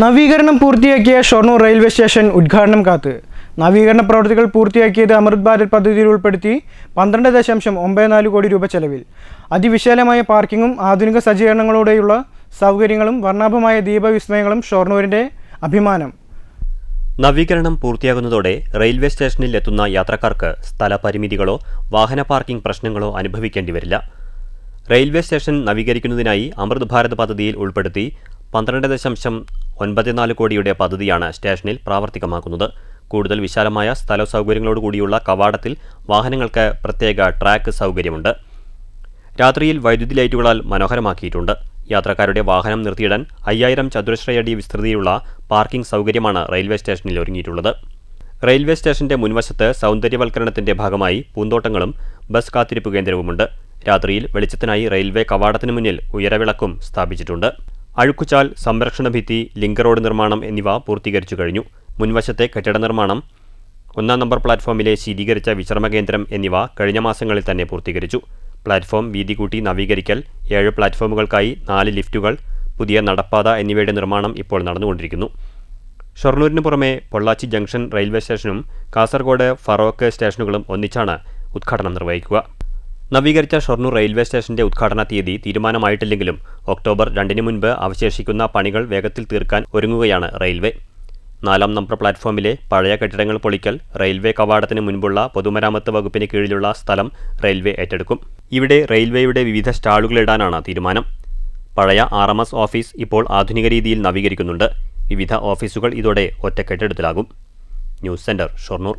നവീകരണം പൂർത്തിയാക്കിയ Shoranur railway station ഉദ്ഘാടനം കാത്ത്. നവീകരണ പ്രവൃത്തികൾ പൂർത്തിയാക്കിയത് അമൃത് ഭാരത് പദ്ധതിയിൽ ഉൾപ്പെടുത്തി പന്ത്രണ്ട് ദശാംശം ഒമ്പത് നാല് കോടി രൂപ ചെലവിൽ. അതിവിശാലമായ പാർക്കിങ്ങും ആധുനിക സജ്ജീകരണങ്ങളോടെയുള്ള സൗകര്യങ്ങളും വർണാഭമായ ദീപവിസ്മയങ്ങളും ഷൊർണൂരിന്റെ അഭിമാനം. നവീകരണം പൂർത്തിയാകുന്നതോടെ റെയിൽവേ സ്റ്റേഷനിൽ എത്തുന്ന യാത്രക്കാർക്ക് സ്ഥലപരിമിതികളോ വാഹന പാർക്കിംഗ് പ്രശ്നങ്ങളോ അനുഭവിക്കേണ്ടി വരില്ല. റെയിൽവേ സ്റ്റേഷൻ നവീകരിക്കുന്നതിനായി അമൃത് ഭാരത് പദ്ധതിയിൽ ഉൾപ്പെടുത്തി പന്ത്രണ്ട് ദശാംശം ഒൻപത്തിനാല് കോടിയുടെ പദ്ധതിയാണ് സ്റ്റേഷനിൽ പ്രാവർത്തികമാക്കുന്നത്. കൂടുതൽ വിശാലമായ സ്ഥല സൗകര്യങ്ങളോടുകൂടിയുള്ള കവാടത്തിൽ വാഹനങ്ങൾക്ക് പ്രത്യേക ട്രാക്ക് സൗകര്യമുണ്ട്. രാത്രിയിൽ വൈദ്യുതി ലൈറ്റുകളാൽ മനോഹരമാക്കിയിട്ടുണ്ട്. യാത്രക്കാരുടെ വാഹനം നിർത്തിയിടാൻ അയ്യായിരം ചതുരശ്രയടി വിസ്തൃതിയുള്ള പാർക്കിംഗ് സൗകര്യമാണ് റെയിൽവേ സ്റ്റേഷനിൽ ഒരുങ്ങിയിട്ടുള്ളത്. റെയിൽവേ സ്റ്റേഷന്റെ മുൻവശത്ത് സൗന്ദര്യവൽക്കരണത്തിന്റെ ഭാഗമായി പൂന്തോട്ടങ്ങളും ബസ് കാത്തിരിപ്പ് കേന്ദ്രവുമുണ്ട്. രാത്രിയിൽ വെളിച്ചത്തിനായി റെയിൽവേ കവാടത്തിന് മുന്നിൽ ഉയരവിളക്കും സ്ഥാപിച്ചിട്ടുണ്ട്. അഴുക്കുചാൽ സംരക്ഷണ ഭിത്തി ലിങ്ക് റോഡ് നിർമ്മാണം എന്നിവ പൂർത്തീകരിച്ചു കഴിഞ്ഞു. മുൻവശത്തെ കെട്ടിട നിർമ്മാണം ഒന്നാം നമ്പർ പ്ലാറ്റ്ഫോമിലെ ശീതീകരിച്ച വിശ്രമ കേന്ദ്രം എന്നിവ കഴിഞ്ഞ മാസങ്ങളിൽ തന്നെ പൂർത്തീകരിച്ചു. പ്ലാറ്റ്ഫോം വീതി കൂട്ടി നവീകരിക്കൽ ഏഴ് പ്ലാറ്റ്ഫോമുകൾക്കായി നാല് ലിഫ്റ്റുകൾ പുതിയ നടപ്പാത എന്നിവയുടെ നിർമ്മാണം ഇപ്പോൾ നടന്നുകൊണ്ടിരിക്കുന്നു. ഷൊർണൂരിന് പുറമെ പൊള്ളാച്ചി ജംഗ്ഷൻ റെയിൽവേ സ്റ്റേഷനും കാസർഗോഡ് ഫറോക്ക് സ്റ്റേഷനുകളും ഒന്നിച്ചാണ് ഉദ്ഘാടനം നിർവഹിക്കുക. നവീകരിച്ച ഷൊർണൂർ റെയിൽവേ സ്റ്റേഷന്റെ ഉദ്ഘാടന തീയതി തീരുമാനമായിട്ടില്ലെങ്കിലും ഒക്ടോബർ രണ്ടിന് മുൻപ് അവശേഷിക്കുന്ന പണികൾ വേഗത്തിൽ തീർക്കാൻ ഒരുങ്ങുകയാണ് റെയിൽവേ. നാലാം നമ്പർ പ്ലാറ്റ്ഫോമിലെ പഴയ കെട്ടിടങ്ങൾ പൊളിക്കൽ റെയിൽവേ കവാടത്തിന് മുൻപുള്ള പൊതുമരാമത്ത് വകുപ്പിന് കീഴിലുള്ള സ്ഥലം റെയിൽവേ ഏറ്റെടുക്കും. ഇവിടെ റെയിൽവേയുടെ വിവിധ സ്റ്റാളുകളിടാനാണ് തീരുമാനം. പഴയ ആർ എം എസ് ഓഫീസ് ഇപ്പോൾ ആധുനിക രീതിയിൽ നവീകരിക്കുന്നുണ്ട്. വിവിധ ഓഫീസുകൾ ഇതോടെ ഒറ്റ കെട്ടിടത്തിലാകും ന്യൂസ് സെന്റർ ഷൊർണൂർ.